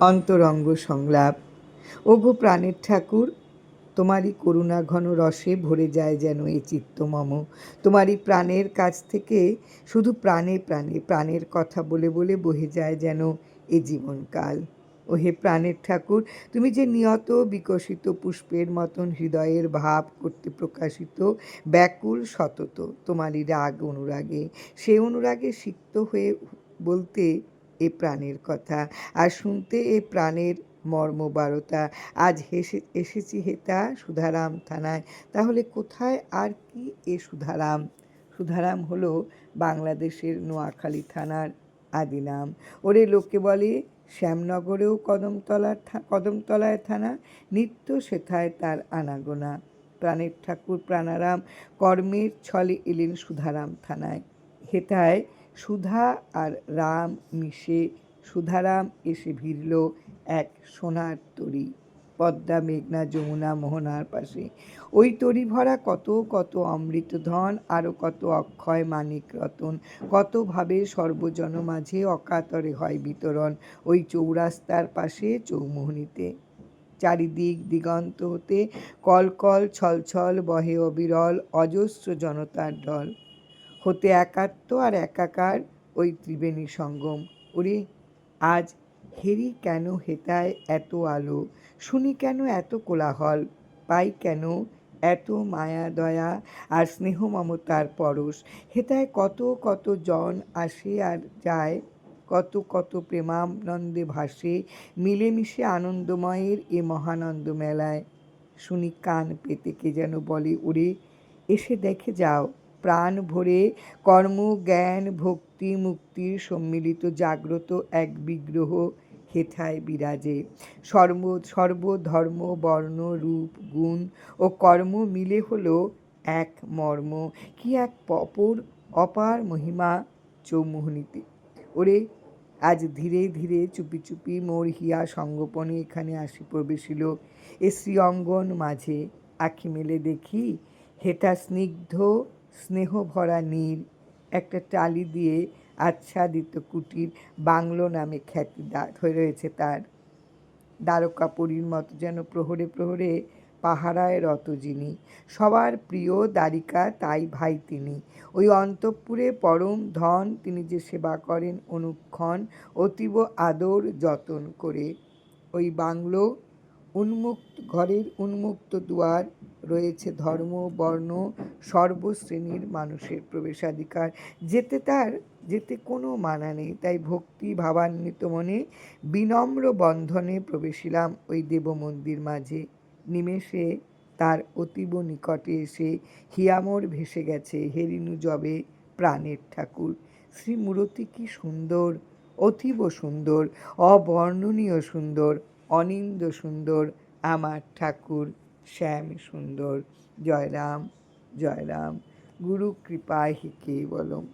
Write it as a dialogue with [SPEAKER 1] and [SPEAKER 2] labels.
[SPEAKER 1] অন্তরঙ্গ সংলাপ। ওগো প্রাণের ঠাকুর, তোমারই করুণা ঘন রসে ভরে যায় যেন এ চিত্ত মম। তোমারই প্রাণের কাছ থেকে শুধু প্রাণে প্রাণে, প্রাণের কথা বলে বলে বহে যায় যেন এ জীবনকাল। ও হে প্রাণের ঠাকুর, তুমি যে নিয়ত বিকশিত পুষ্পের মতন হৃদয়ের ভাব করতে প্রকাশিত ব্যাকুল সতত, তোমারই রাগ অনুরাগে। সে অনুরাগে সিক্ত হয়ে বলতে এ প্রাণের কথা। আর শুনতে এ প্রাণের মর্মবারতা। আজ হেসে, এসেছি হেতা সুধারাম থানায়। তাহলে কোথায় আর কি এ সুধারাম? সুধারাম হলো বাংলাদেশের নোয়াখালী থানার আদি নাম। ওরে লোকে বলে, শ্যামনগরেও কদমতলার কদমতলায় থানা, নিত্য সেথায় তার আনাগোনা। প্রাণের ঠাকুর প্রাণারাম, কর্মের ছলে এলেন সুধারাম থানায়। হেথায় সুধা আর রাম মিশে, সুধারাম এসে ভিড়ল এক সোনার তরি। পদ্মা, মেঘনা, যমুনা, মোহনার পাশে। ওই তরি ভরা কত কত অমৃত ধন আরও কত অক্ষয় মানিক রতন। কতভাবে সর্বজন মাঝে অকাতরে হয় বিতরণ ওই চৌরাস্তার পাশে চৌমোহনীতে। চারিদিক দিগন্ত হতে কলকল ছলছল বহে অবিরল অজস্র জনতার ঢল। হতে একাত্ম আর একাকার ওই ত্রিবেণী সঙ্গম। ওরে, আজ হেরি কেন হেতায় এত আলো? শুনি কেন এত কোলাহল? পাই কেন এত মায়া দয়া আর স্নেহ মমতার পরশ? হেতায় কত কত জন আসে আর যায়? কত কত প্রেমানন্দে ভাসে, মিলেমিশে আনন্দময়ের এ মহানন্দ মেলায়? শুনি কান পেতে কে যেন বলে, ওরে, এসে দেখে যাও। প্রাণ ভরে কর্ম, জ্ঞান, ভক্তি, মুক্তির সম্মিলিত জাগ্রত এক বিগ্রহ হেথায় বিরাজে। সর্ব সর্বধর্ম বর্ণ, রূপ, গুণ ও কর্ম মিলে হলো এক মর্ম। কি এক অপর, অপার মহিমা চৌমোহনীতে। ওরে, আজ ধীরে ধীরে চুপি চুপি মোর হিয়া সঙ্গোপনে এখানে আসি প্রবেশিল। এ শ্রী অঙ্গন মাঝে আখি মেলে দেখি হেটা স্নিগ্ধ স্নেহ ভরা নীর একটা টালি দিয়ে আচ্ছাদিত কুটির বাংলো নামে খ্যাতি হয়ে রয়েছে তার। দ্বারকা দ্বারকাপুরীর মতো যেন প্রহরে প্রহরে পাহারায় রত যিনি। সবার প্রিয় দ্বারিকা তাই ভাই তিনি। ওই অন্তঃপুরে পরম ধন তিনি যে সেবা করেন অনুক্ষণ, অতীব আদর যতন করে। ওই বাংলো উন্মুক্ত, ঘরের উন্মুক্ত দুয়ার রয়েছে ধর্ম, বর্ণ, সর্বশ্রেণীর মানুষের প্রবেশাধিকার। যেতে তার, যেতে কোনো মানা নেই, তাই ভক্তি ভাবান্বিত মনে বিনম্র বন্ধনে প্রবেশিলাম ওই দেব মন্দির মাঝে। নিমেষে তার অতীব নিকটে এসে হিয়ামর ভেসে গেছে হেরিনু জবে প্রাণের ঠাকুর। শ্রীমূরতি কি সুন্দর, অতীব সুন্দর, অবর্ণনীয় সুন্দর অনিন্দ সুন্দর আমার ঠাকুর শ্যাম সুন্দর। জয়রাম জয়রাম গুরু কৃপায় হি কেবলম।